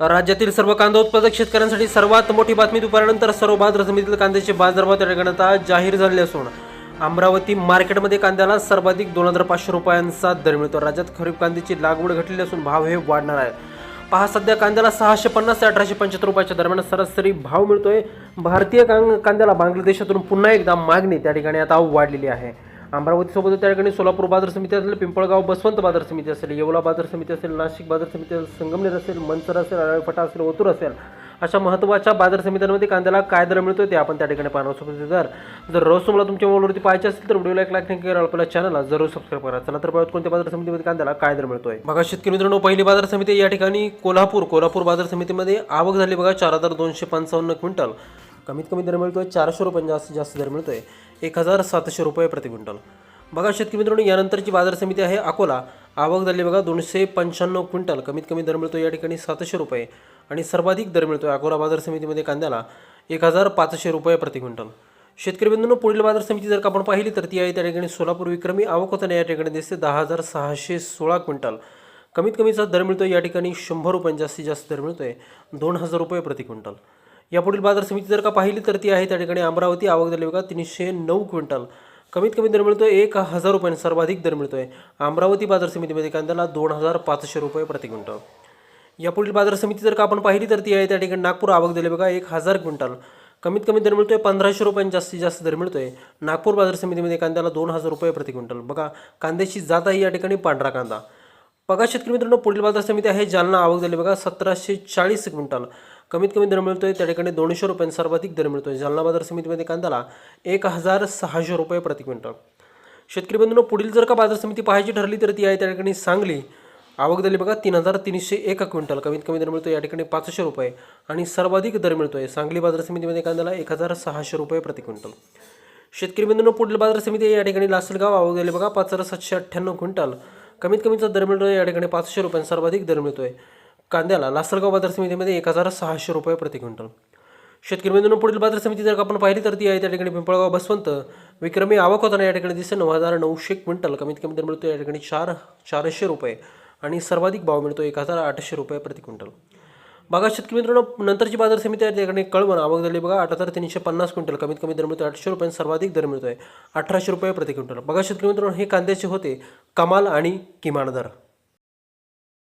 राज्यातील सर्व कांदा उत्पादक शेतकऱ्यांसाठी सर्वात मोठी बातमी दुपारनंतर सर्व बाजार समितीतील कांद्याचे बाजारभाव त्या ठिकाणी आता जाहीर झाले असून अमरावती मार्केटमध्ये कांद्याला सर्वाधिक दोन हजार पाचशे रुपयांचा दर मिळतो. राज्यात खरीप कांद्याची लागवड घटलेली असून भाव हे वाढणार आहे पहा सध्या कांद्याला सहाशे पन्नास ते अठराशे पंच्याहत्तर रुपयाच्या दरम्यान सरासरी भाव मिळतोय. भारतीय कांद्याला बांगलादेशातून पुन्हा एकदा मागणी त्या ठिकाणी आता वाढलेली आहे. अमरावतीसोबत त्या ठिकाणी सोलापूर बाजार समिती असेल पिंपळगाव बसवंत बाजार समिती असेल येवला बाजार समिती असेल नाशिक बाजार समिती असेल संगमनेर असेल मंचर असेल अळफटा असेल ओतूर असेल अशा महत्त्वाच्या बाजार समित्यांमध्ये कांद्याला काय दर मिळतो ते आपण त्या ठिकाणी पाहणार सोबत जर जर रोज तुम्हाला तुमच्या मोबाईलवरती पाहिजे असेल तर व्हिडिओला एक लाईक करा आपल्या चॅनलला जरूर सबस्क्राईब करा. चला तर पाहत कोणत्या बाजार समितीमध्ये कांद्याला काय दर मिळतोय. बघा शेतकरी मित्रांनो पहिली बाजार समिती या ठिकाणी कोल्हापूर. कोल्हापूर बाजार समितीमध्ये आवक झाली बघा चार हजार दोनशे पंचावन्न क्विंटल. कमीत कमी दर मिळतोय चारशे रुपये जास्त जास्त दर मिळतोय. एक हजार सातशे रुपये प्रति क्विंटल. बघा शेतकरी मित्रांनो यानंतरची बाजार समिती आहे अकोला. आवक झाली बघा दोनशे पंच्याण्णव क्विंटल. कमीत कमी दर मिळतो या ठिकाणी सातशे रुपये. आणि सर्वाधिक दर मिळतो अकोला बाजार समितीमध्ये कांद्याला एक हजार पाचशे रुपये प्रति क्विंटल. शेतकरी बंधूंनो पुढील बाजार समिती जर का आपण पाहिली तर ती आहे त्या ठिकाणी सोलापूर विक्रमी. आवक होताना या ठिकाणी दिसते दहा हजार सहाशे सोळा क्विंटल. कमीत कमीचा दर मिळतो या ठिकाणी शंभर रुपये जास्तीत जास्त दर मिळतोय दोन हजार रुपये प्रति क्विंटल. यापुढील बाजार समिती जर का पाहिली तर ती आहे त्या ठिकाणी अमरावती आवक झाली बघा तीनशे नऊ क्विंटल. कमीत कमी दर मिळतोय एक हजार रुपये सर्वाधिक दर मिळतोय. अमरावती बाजार समितीमध्ये कांद्याला दोन हजार पाचशे रुपये प्रति क्विंटल. यापुढील बाजार समिती जर का आपण पाहिली तर ती आहे त्या ठिकाणी नागपूर आवक दिली बघा एक हजार क्विंटल. कमीत कमी दर मिळतोय पंधराशे रुपयांनी जास्तीत जास्त दर मिळतोय. नागपूर बाजार समितीमध्ये कांद्याला दोन हजार रुपये प्रति क्विंटल. बघा कांद्याची जात आहे या ठिकाणी पांढरा कांदा. बघा शेतकरी मित्रांनो पुढील बाजार समिती आहे जालना आवक झाली बघा सतराशे चाळीस क्विंटल. कमीत कमी दर मिळतोय त्या ठिकाणी दोनशे रुपयांनी सर्वाधिक दर मिळतोय. जालना बाजार समितीमध्ये कांद्याला एक हजार सहाशे रुपये प्रति क्विंटल. शेतकरी बंधूंनो पुढील जर का बाजार समिती पाहायची ठरली तर ती आहे त्या ठिकाणी सांगली. आवक झाली बघा तीन हजार तीनशे एक क्विंटल. कमीत कमी दर मिळतो या ठिकाणी पाचशे रुपये आणि सर्वाधिक दर मिळतोय. सांगली बाजार समितीमध्ये कांद्याला एक हजार सहाशे रुपये प्रति क्विंटल. शेतकरी बंधूंनो पुढील बाजार समिती आहे या ठिकाणी लासलगाव आवक झाली बघा पाच हजार सातशे अठ्ठ्याण्णव क्विंटल. कमीत कमीचा दर मिळतोय या ठिकाणी पाचशे रुपये सर्वाधिक दर मिळतोय. कांद्याला लासलगाव बाजार समितीमध्ये एक हजार सहाशे रुपये प्रति क्विंटल. शेतकरी बंधूंनो पुढील बाजार समिती जर आपण पाहिली तर ती आहे त्या ठिकाणी पिंपळगाव बसवंत. विक्रमी आवक होताना या ठिकाणी दिसते नऊ हजार नऊशे क्विंटल. कमीत कमी दर मिळतो या ठिकाणी चार चारशे रुपये. आणि सर्वाधिक भाव मिळतो एक हजार आठशे रुपये प्रति क्विंटल. बघा शेतकरी मित्रांनो नंतरची बाजार समिती आहे त्या ठिकाणी कळवण. आवक झाली बघा आठ हजार तीनशे पन्नास क्विंटल. कमीत कमी दर मिळतो आठशे रुपये सर्वाधिक दर आहे अठराशे रुपये प्रति क्विंटल. बघा शेतकरी मित्रांनो हे कांद्याचे होते कमाल आणि किमान दर.